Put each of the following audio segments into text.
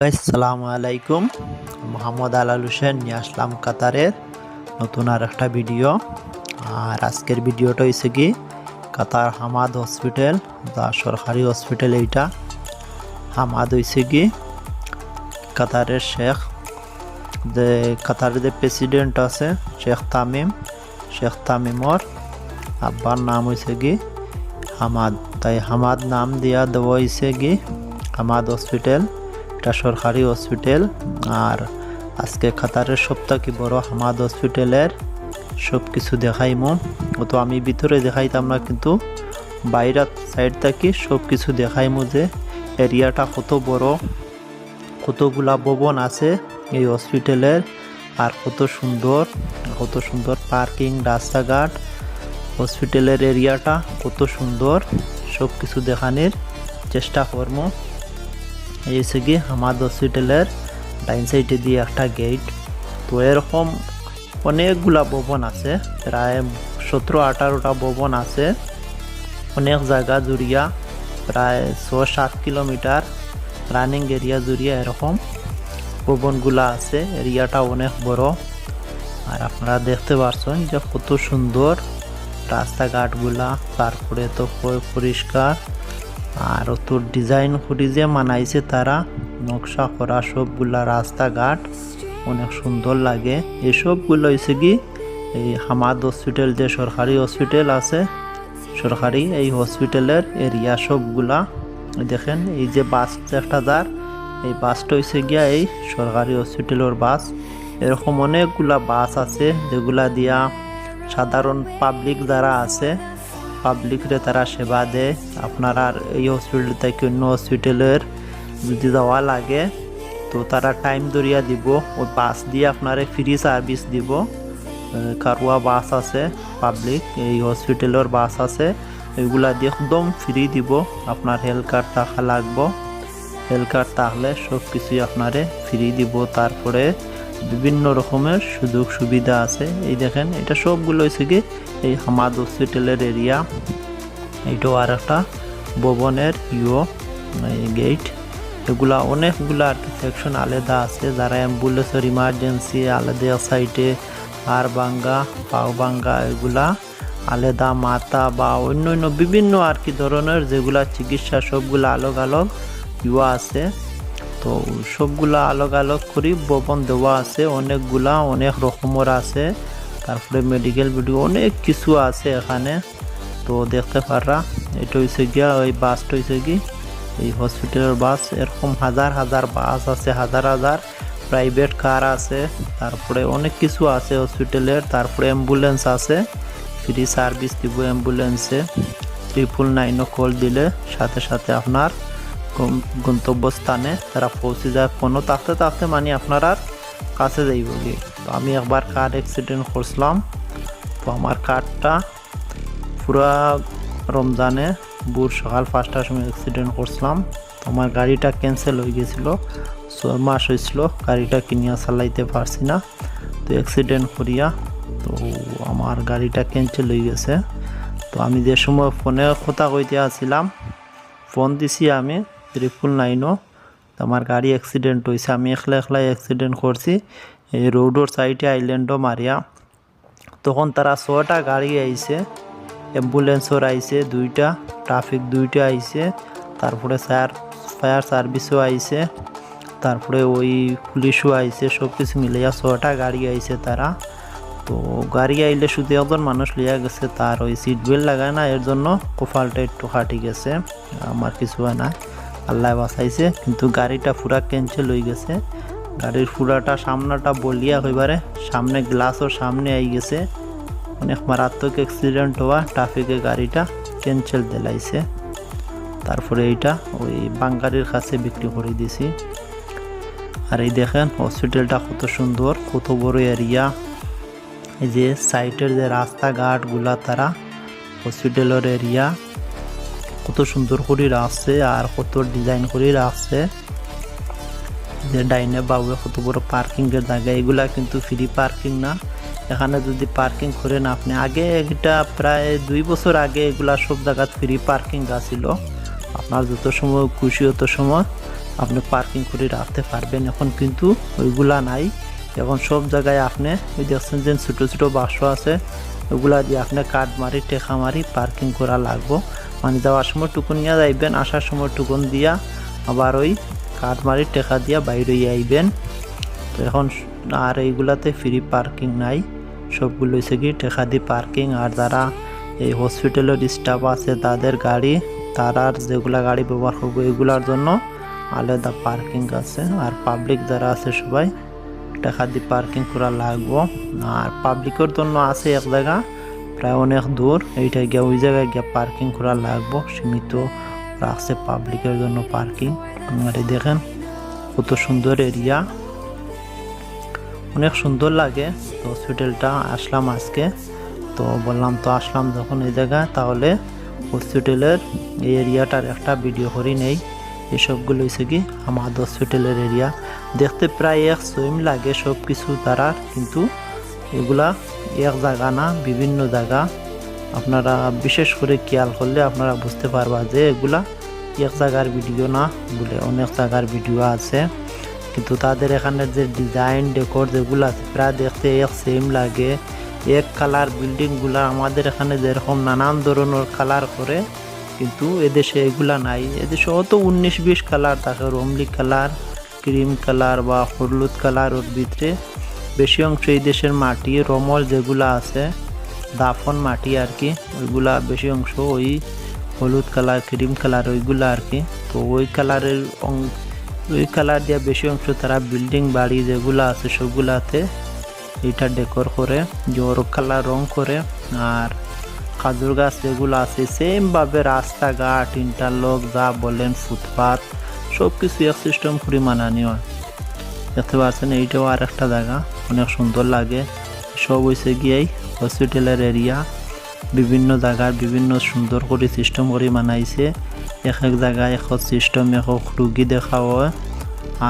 আসসালামু আলাইকুম। মোহাম্মদ আলাল হোসেন নিয়ে আসলাম কাতারের নতুন আর একটা ভিডিও। আর আজকের ভিডিওটা হয়েছে কি, কাতার হামাদ হসপিটাল যা সরকারি হসপিটাল এইটা। হামাদ হয়েছে কি, কাতারের শেখ যে কাতারের যে প্রেসিডেন্ট আছে, শেখ তামিম, শেখ তামিমর আব্বার নাম হয়েছে কি, হামাদ। তাই হামাদ নাম দিয়া দেওয়া হয়েছে কি, হামাদ হসপিটাল। এটা সরকারি হসপিটাল আর আজকে কাতারের সপ্তাহে বড় হামাদ হসপিটালের সব কিছু দেখাইমো। ও তো আমি ভিতরে দেখাইতাম না, কিন্তু বাইরের সাইড থাকি সব কিছু দেখাইমো যে এরিয়াটা কত বড়, কতগুলা ভবন আছে এই হসপিটালের আর কত সুন্দর কত সুন্দর পার্কিং রাস্তাঘাট হসপিটালের এরিয়াটা কত সুন্দর সব কিছু দেখানোর চেষ্টা করব এই হচ্ছে কি হামাদ হসপিটালের ডাইন সাইডে দিয়ে একটা গেট তো এরকম অনেকগুলা ভবন আছে, প্রায় সতেরো, আঠারোটা ভবন আছে। অনেক জায়গা জুড়িয়া, প্রায় ছ সাত কিলোমিটার রানিং এরিয়া জুড়িয়া এরকম ভবনগুলা আছে। এরিয়াটা অনেক বড়। আর আপনারা দেখতে পারছেন যে কত সুন্দর রাস্তাঘাটগুলা, তারপরে তো পরিষ্কার আর তোর ডিজাইন করে যে মানাইছে তারা নকশা করা সবগুলা রাস্তাঘাট। অনেক সুন্দর লাগে। এসবগুলো হয়েছে কি, এই হামাদ হসপিটাল যে সরকারি হসপিটাল আছে, সরকারি এই হসপিটালের এরিয়া সবগুলা। দেখেন, এই যে বাস একটা যার, এই বাসটা হয়েছে গিয়া এই সরকারি হসপিটালের বাস। এরকম অনেকগুলা বাস আছে, যেগুলা দিয়া সাধারণ পাবলিক যারা আছে পাবলিকরে তারা সেবা দেয়। আপনার আর এই হসপিটাল থেকে অন্য হসপিটালের যদি যাওয়া লাগে, তো তারা টাইম ধরিয়া দিব। ওই বাস দিয়ে আপনারে ফ্রি সার্ভিস দিব। কারুয়া বাস আছে পাবলিক এই হসপিটালের বাস আছে। এগুলা দিয়ে একদম ফ্রি দিব। আপনার হেলথ কার্ড থাকা লাগবো। হেলথ কার্ড থাকলে সব কিছুই আপনারে ফ্রি দিব। তারপরে বিভিন্ন রকমের সুযোগ সুবিধা আছে। এই দেখেন, এটা সবগুলো হয়েছে কি, এই হামাদ হসপিটালের এরিয়া। এইটাও আর একটা ভবনের ইও গেট। এগুলা অনেকগুলা আর কি সেকশন আলাদা আছে। যারা অ্যাম্বুলেন্সের ইমার্জেন্সি আলাদা সাইটে আর বাঙ্গা পাও বাঙ্গা এগুলা আলাদা মাথা বা অন্য অন্য বিভিন্ন আর কি ধরনের যেগুলা চিকিৎসা সবগুলা আলোক আলোক ইউ আছে। তো সবগুলা আলোক আলোক করি, বপন দেওয়া আছে, অনেকগুলা, অনেক রকমের আছে। তারপরে মেডিকেল ভিডিও অনেক কিছু আছে এখানে। তো দেখতে পাররা, এটা হয়েছে গিয়া, ওই বাসটা হয়েছে কি এই হসপিটালের বাস এরকম হাজার হাজার বাস আছে, হাজার হাজার। প্রাইভেট কার আছে, তারপরে অনেক কিছু আছে হসপিটালের তারপরে অ্যাম্বুলেন্স আছে ফ্রি সার্ভিস দিব অ্যাম্বুলেন্সে ট্রিপল নাইনও কল দিলে, সাথে সাথে আপনার গন্তব্যস্থানে, তারা পৌঁছে যায়। ফোনও থাকতে থাকতে মানে আপনার আর কাছে যাইব গিয়ে তো আমি একবার কার অ্যাক্সিডেন্ট করছিলাম। তো আমার কারটা পুরা রমজানে ভোর সকাল পাঁচটার সময় অ্যাক্সিডেন্ট করছিলাম। তো আমার গাড়িটা ক্যান্সেল হয়ে গেছিল। ছয় মাস হয়েছিল গাড়িটা কিনিয়া চালাইতে পারছি না। তো অ্যাক্সিডেন্ট করিয়া তো আমার গাড়িটা ক্যান্সেল হয়ে গেছে। তো আমি যে সময় ফোনে কথা কইতে আসছিলাম, ফোন দিছি আমি। ত্রিপুল নাইনও আমার গাড়ি অ্যাক্সিডেন্ট হয়েছে আমি একলা একলাই অ্যাক্সিডেন্ট করছি। এই রোডের সাইডে আইল্যান্ডও মারিয়া। তখন তারা ছটা গাড়ি আইছে অ্যাম্বুলেন্সর আইছে দুইটা ট্রাফিক দুইটা আইছে। তারপরে ফায়ার ফায়ার সার্ভিসও আইছে। তারপরে ওই পুলিশও আইছে সব কিছু মিলাইয়া ছটা গাড়ি আইছে তারা। তো গাড়ি আইলে শুধু একজন মানুষ লিয়া গেছে, তার ওই সিট বেল্ট লাগায় না, এর জন্য কোফালটা একটু ফাটি গেছে। আমার কিছু হয় না। আল্লাহ বাঁচাইছে, কিন্তু গাড়িটা পুরা ক্যান্সেল হয়ে গেছে। গাড়ির পুরাটা সামনাটা বলিয়া হইবারে, সামনে গ্লাসও সামনে আই গেছে। অনেক মারাত্মক অ্যাক্সিডেন্ট হওয়া ট্রাফিকে গাড়িটা ক্যান্সেল দিলাইছে। তারপরে এইটা ওই বাঙ্গারির কাছে বিক্রি করে দিছি। আর এই দেখেন হসপিটালটা কত সুন্দর, কত বড় এরিয়া এই যে সাইটের যে রাস্তাঘাটগুলা তারা হসপিটালের এরিয়া কত সুন্দর করে রাখছে আর কত ডিজাইন করে রাখছে যে ডাইনে বাবুয়ে কত বড় পার্কিং এর জায়গা, এগুলা কিন্তু ফ্রি পার্কিং না। এখানে যদি পার্কিং করেন আপনি, আগে এটা প্রায় দুই বছর আগে এগুলা সব জায়গা ফ্রি পার্কিং আছিল। আপনার যত সময় খুশি হতো সময় আপনি পার্কিং করে রাখতে পারবেন। এখন কিন্তু ওইগুলা নাই। এখন সব জায়গায় আপনি ওই দেখছেন যে ছোটো ছোটো বাক্স আছে, ওগুলা দিয়ে আপনি কাঠ মারি, টেকা মারি পার্কিং করা লাগবো। মানে যাওয়ার সময় টুকুন নিয়ে যাইবেন, আসার সময় টুকুন দিয়া আবার ওই কাঠমারির টেকা দিয়া বাইরে আইবেন। তো এখন আর এইগুলাতে ফ্রি পার্কিং নাই। সবগুলো হয়েছে কি টেকা দিয়ে পার্কিং আর যারা এই হসপিটালের স্টাফ আছে, তাদের গাড়ি, তারার যেগুলা গাড়ি ব্যবহার করব, এগুলার জন্য আলাদা পার্কিং আছে। আর পাবলিক যারা আছে সবাই টাকা দিয়ে পার্কিং করা লাগবো। আর পাবলিকের জন্য আছে এক জায়গা প্রায় অনেক দূর। এইটা গিয়ে ওই জায়গায় গিয়ে পার্কিং করা লাগবো, সীমিত রাখছে পাবলিকের জন্য পার্কিং আর দেখেন কত সুন্দর এরিয়া অনেক সুন্দর লাগে। তো হসপিটালটা আসলাম আজকে। তো বললাম, তো আসলাম যখন এই জায়গায়, তাহলে হসপিটালের এই এরিয়াটার একটা ভিডিও করি নেই। এসবগুলো হয়েছে কি আমার হসপিটালের এরিয়া দেখতে প্রায় এক সুইম লাগে সব কিছু তারা কিন্তু এগুলা এক জায়গা না, বিভিন্ন জায়গা। আপনারা বিশেষ করে খেয়াল করলে আপনারা বুঝতে পারবা যে এগুলা এক জায়গার ভিডিও না বলে অনেক জায়গার ভিডিও আছে। কিন্তু তাদের এখানে যে ডিজাইন ডেকোর যেগুলো আছে, প্রায় দেখতে এক সেম লাগে। এক কালার বিল্ডিংগুলো আমাদের এখানে যেরকম নানান ধরনের কালার করে, কিন্তু এদেশে এগুলা নাই। এদেশে অত উনিশ বিশ কালার থাকে রমলি কালার ক্রিম কালার বা হলুদ কালার ওর ভিতরে। বেশি অংশ এই দেশের মাটি, রমল যেগুলা আছে, দাফন মাটি আর কি ওইগুলা বেশি অংশ ওই হলুদ কালার, ক্রিম কালার ওইগুলা আর কি তো ওই কালারের ওই কালার দিয়ে বেশি অংশ তারা বিল্ডিং, বাড়ি যেগুলো আছে সবগুলাতে এটা ডেকোর করে, জোর কালার রং করে, আর খাজুর গাছ যেগুলো আছে সেমভাবে রাস্তাঘাট ইন্টারলক যা বলেন ফুটপাথ সব কিছু এক সিস্টেম করে মানানি হয়। দেখতে পাচ্ছেন এইটাও আর একটা জায়গা। অনেক সুন্দর লাগে। সব হয়েছে গিয়েই হসপিটালের এরিয়া বিভিন্ন জায়গার বিভিন্ন সুন্দর করে সিস্টেম করে মানাইছে এক এক জায়গায় এক সিস্টেম এক রুগী দেখা হয়,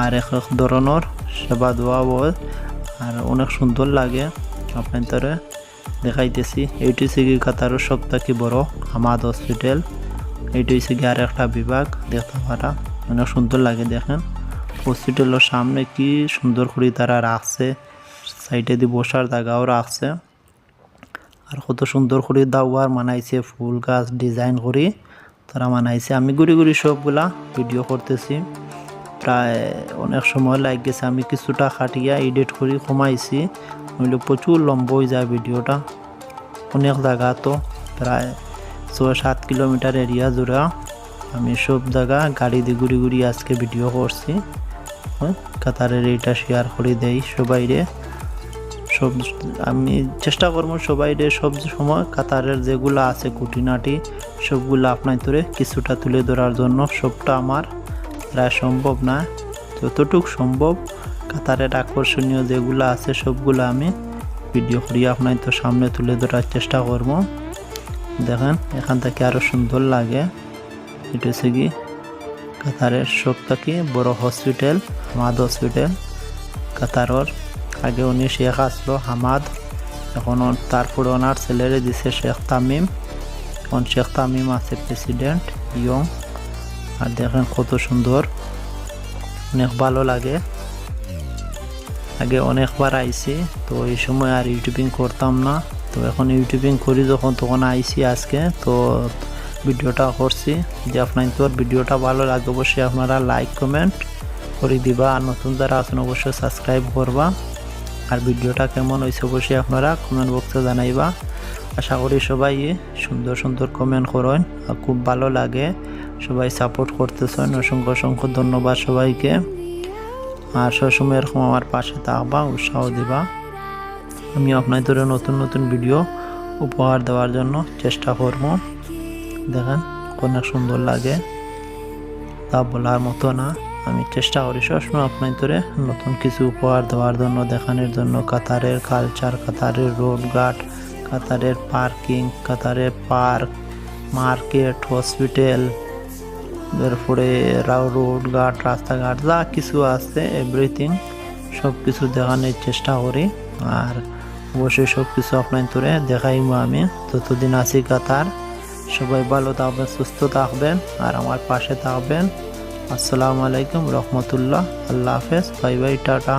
আর এক এক ধরনের সেবা দেওয়া হয়, আর অনেক সুন্দর লাগে। আপনাদের দেখাইতেছি। এইটি হচ্ছে কি সব থেকে বড় হামাদ হসপিটাল এইটি হচ্ছে কি আর একটা বিভাগ, দেখতে পারা। অনেক সুন্দর লাগে দেখেন। হসপিটালের সামনে কি সুন্দর করে তারা রাখছে। সাইডে দিয়ে বসার জায়গাও রাখছে আর কত সুন্দর করে দাওয়ার মানাইছে ফুল গাছ ডিজাইন করে। তারা মানাইছে। আমি ঘুরি ঘুরি সবগুলা ভিডিও করতেছি। প্রায় অনেক সময় লাগ গেছে। আমি কিছুটা খাটিয়া এডিট করে কমাইছি নইলে প্রচুর লম্ব হয়ে যায় ভিডিওটা। অনেক জায়গা তো প্রায় ছয় সাত কিলোমিটার এরিয়া জুড়ে। আমি সব জায়গা গাড়ি দিয়ে ঘুরি ঘুরি আজকে ভিডিও করছি। কাতারের এইটা শেয়ার করে দেই সবাইরে। সব আমি চেষ্টা করব সবাই সব সময় কাতারের যেগুলো আছে কুটিনাটি সবগুলো আপনার ধরে কিছুটা তুলে ধরার জন্য সবটা আমার প্রায় সম্ভব না। যতটুকু সম্ভব কাতারের আকর্ষণীয় যেগুলো আছে সবগুলো আমি ভিডিও করি আপনার তো সামনে তুলে ধরার চেষ্টা করব। দেখেন, এখান থেকে আরও সুন্দর লাগে। এটা হচ্ছে কি কাতারের সব থেকে বড় হসপিটাল মাদ হসপিটাল কাতারর আগে উনি শেখ আসলো, হামাদ। এখন তারপরে ওনার ছেলেরে দিছে শেখ তামিম। এখন শেখ তামিম আছে প্রেসিডেন্ট ইয়ং। আর দেখেন কত সুন্দর। অনেক ভালো লাগে। আগে অনেকবার আইছি, তো এই সময় আর ইউটিউবিং করতাম না। তো এখন ইউটিউবিং করি যখন, তখন আইছি আজকে। তো ভিডিওটা করছি। যে আপনার তোর ভিডিওটা ভালো লাগে, অবশ্যই আপনারা লাইক কমেন্ট করে দিবা। আর নতুন যারা আছেন, অবশ্যই সাবস্ক্রাইব করবা। আর ভিডিওটা কেমন হয়েছে অবশ্যই আপনারা কমেন্ট বক্সে জানাইবা। আশা করি সবাই সুন্দর সুন্দর কমেন্ট করেন আর খুব ভালো লাগে। সবাই সাপোর্ট করতেছেন, অসংখ্য অসংখ্য ধন্যবাদ সবাইকে। আর সবসময় এরকম আমার পাশে থাকবা, উৎসাহ দিবা। আমি আপনাদের নতুন নতুন ভিডিও উপহার দেওয়ার জন্য চেষ্টা করব। দেখেন, অনেক সুন্দর লাগে। তা বলার মতো না। আমি চেষ্টা করি সবসময় আপনাদের নতুন কিছু উপহার দেওয়ার জন্য, দেখানোর জন্য। কাতারের কালচার কাতারের রোড ঘাট কাতারের পার্কিং কাতারের পার্ক মার্কেট হসপিটাল এরপরে রোড ঘাট রাস্তাঘাট, যা কিছু আছে এভরিথিং সব কিছু দেখানোর চেষ্টা করি। আর অবশ্যই সব কিছু আপনাদের দেখাইব আমি। যতদিন আছি কাতার। সবাই ভালো থাকবেন, সুস্থ থাকবেন, আর আমার পাশে থাকবেন। আসসালামু আলাইকুম রহমতুল্লাহ। আল্লাহ হাফেজ বাই বাই টাটা।